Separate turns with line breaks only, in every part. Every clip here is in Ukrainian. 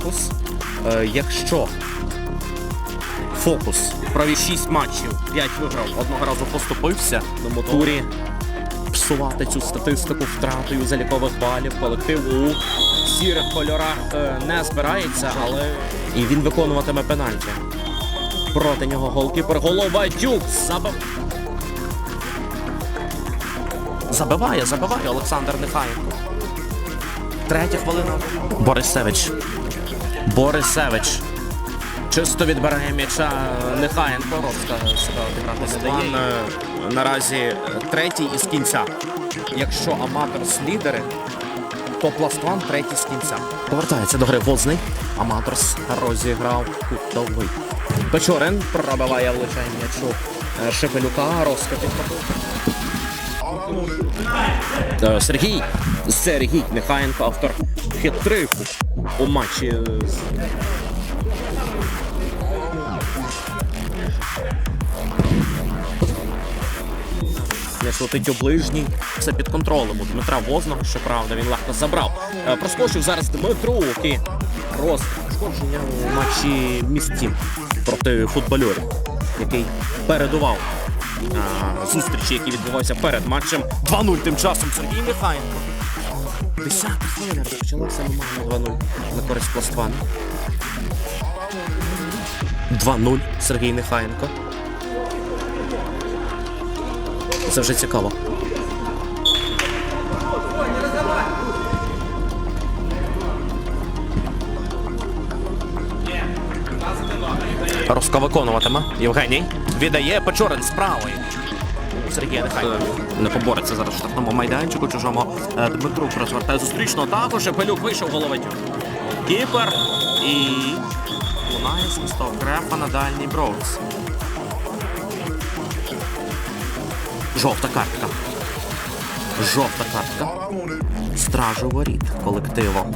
Фокус. Е, якщо фокус провів 6 матчів, 5 виграв, одного разу поступився на моторі. Псувати цю статистику втратою залікових балів колектив у сірих кольорах е, не збирається, але і він виконуватиме пенальті. Проти нього голкіпер Головатюк забив. Забиває, забиває Олександр Нехаєнко. Третя хвилина. Борисевич. Борисевич. Чисто відбирає м'яча Нехаєнко. Роска себе обіграти не дає. е, Наразі третій із кінця. Якщо Аматорс лідери, то Пластван третій з кінця. Повертається до гри Возний. Аматорс розіграв кутовий. Печорин пробиває влучає м'ячу е, Шепелюка. Е, Сергій Сергій Нехаєнко, автор хитрику у матчі з М'яч летить у ближній. Все під контролем у Дмитра Возного, щоправда, він легко забрав. Е, Проскочив зараз Дмитро, який розпошкодження у матчі місті проти футбольорів, який передував зустрічі, які відбувалися перед матчем. 2-0 тим часом Сергій Михайленко. Десята хвилина розпочалася, ми маємо 2-0 на користь Пластвана. 2-0 Сергій Нехаєнко. Це вже цікаво. Руска виконуватиме. Євгеній віддає Печорин з правої. Сергій нехай не побореться зараз в штрафному майданчику чужому. Е, Дмитрук розвертає зустрічно. Також Пелюк вийшов головатюк. Кіпер і лунає свисток Грефа на дальній бровз. Жовта картка. Жовта картка. Стражу воріт колективу.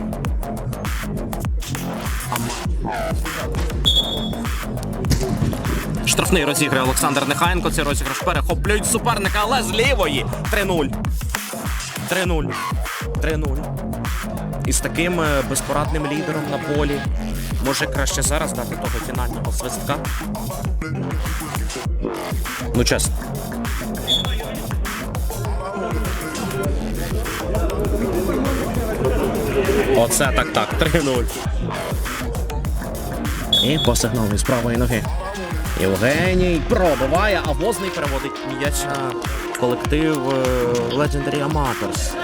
Штрафний розіграє Олександр Нехаєнко. Цей розіграш перехоплюють суперника, але з лівої 3-0. 3-0. 3-0. І з таким е, безпорадним лідером на полі. Може краще зараз дати того фінального свистка. Ну, чесно. Оце так так. 3-0. І по сигналу з правої ноги. Євгеній пробиває, а возний переводить м'яч колектив е, Legendary Amateurs.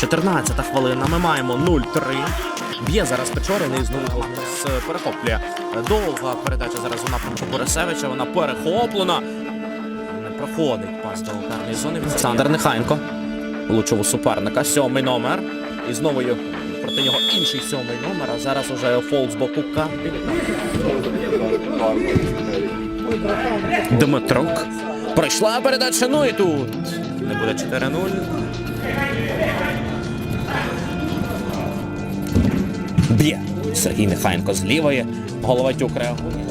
14 хвилина. Ми маємо 0-3. Б'є зараз Печорин і знову Возний перехоплює. Довга передача зараз у напрямку Борисевича. Вона перехоплена. Не проходить пас до ударної зони. Олександр Нехайенко. Влучив у суперника. Сьомий номер. І знову є проти нього інший сьомий номер. А зараз уже фол з боку карти. Дмитрук. Пройшла передача, ну і тут. Не буде 4-0. Б'є. Сергій Нехаєнко з лівої. Головатюк реагує.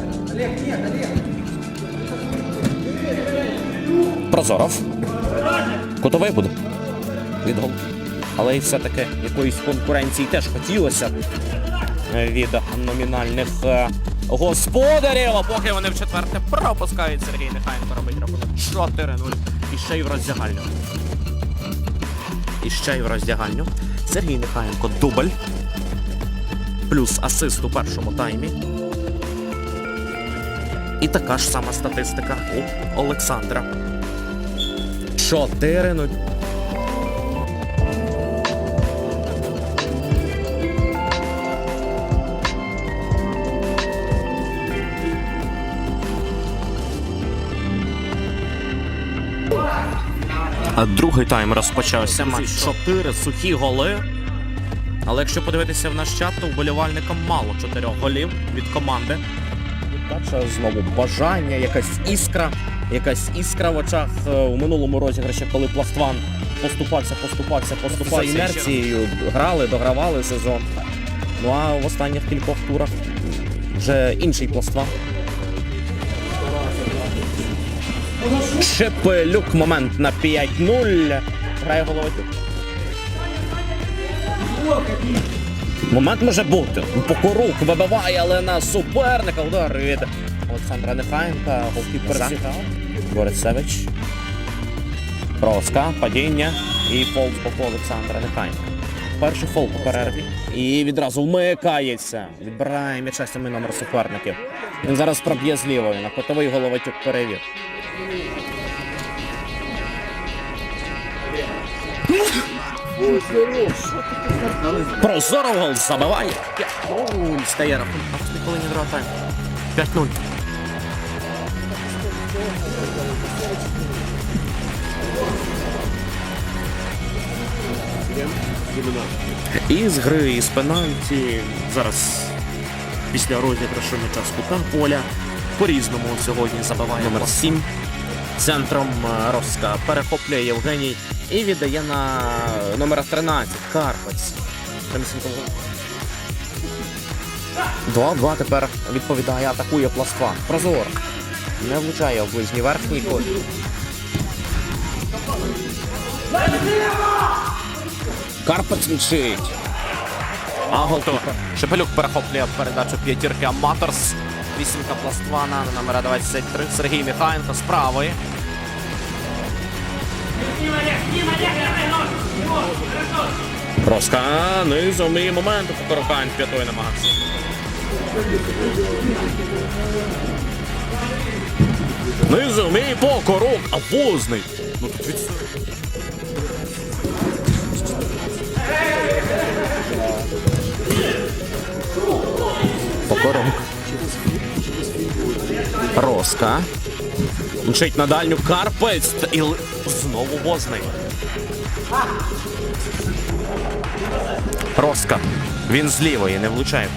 Прозоров. Кутовий буде. Від. Але і все-таки якоїсь конкуренції теж хотілося від номінальних е, господарів. А поки вони в четверте пропускають Сергій Нехаєнко робить рахунок 4-0. І ще й в роздягальню. І ще й в роздягальню. Сергій Нехаєнко дубль. Плюс асист у першому таймі. І така ж сама статистика у Олександра. 4-0. А другий тайм розпочався. Матч 4 сухі голи. Але якщо подивитися в наш чат, то вболівальникам мало чотирьох голів від команди. Віддача знову бажання, якась іскра, якась іскра в очах е, у минулому розіграші, коли Пластван поступався, поступався, поступався інерцією, грали, догравали сезон. Ну а в останніх кількох турах вже інший Пластван. Шепелюк момент на 5-0. Грає Головатюк. Момент може бути. Покорук вибиває, але на суперника удар від Олександра Нехаєнка. Голкіпер зіграв. Борисевич. Проска, падіння і фол з боку Олександра Нехаєнка. Перший фол по перерві. І відразу вмикається. Відбирає м'яча сьомий номер суперників. Він зараз проб'є з лівою. На котовий головатюк перевір. Прозоро гол забиває. 5-0 стає рахунок. А в хвилині другого тайму. 5-0. І з гри, і з пенальті. Зараз після розіграшу м'яча з кута поля. По-різному сьогодні забиває номер 7. Центром е, Роска перехоплює Євгеній і віддає на номера 13 Карпець. 2-2 тепер відповідає, атакує пластва. Прозор. Не влучає в ближній верхній кут. Карпець мчить. А. Шепелюк перехоплює передачу п'ятірки Аматорс. Вісімка пластва на номера 23. Сергій Міхаєнко з правої. Роска низом і моменту Покорокань п'ятою намагався. Низом і покорок, а возний. Ну тут від... Покорок. Роска. Мчить на дальню Карпець. І знову возний. Роска. Він з лівої, не влучає.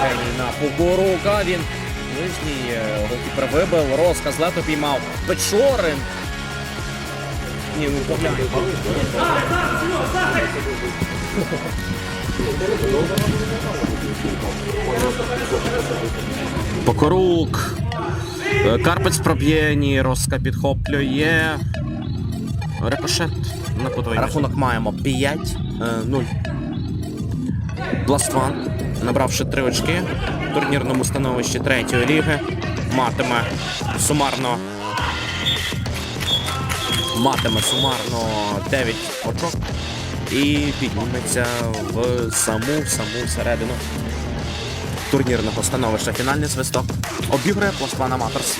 Геній на Погорука. Він ближній е, голкіпер вибив. Роска з лето піймав. Печорин. Ні, ну поглянь. Покорук. Е, Карпець проб'є, ні, Роска підхоплює. Рикошет на кутовий. Рахунок маємо 5-0. Бластван, набравши три очки в турнірному становищі третьої ліги, матиме сумарно матиме сумарно 9 очок і підніметься в саму саму середину турнірного становища. Фінальний свисток обігрує Пластман Аматорс.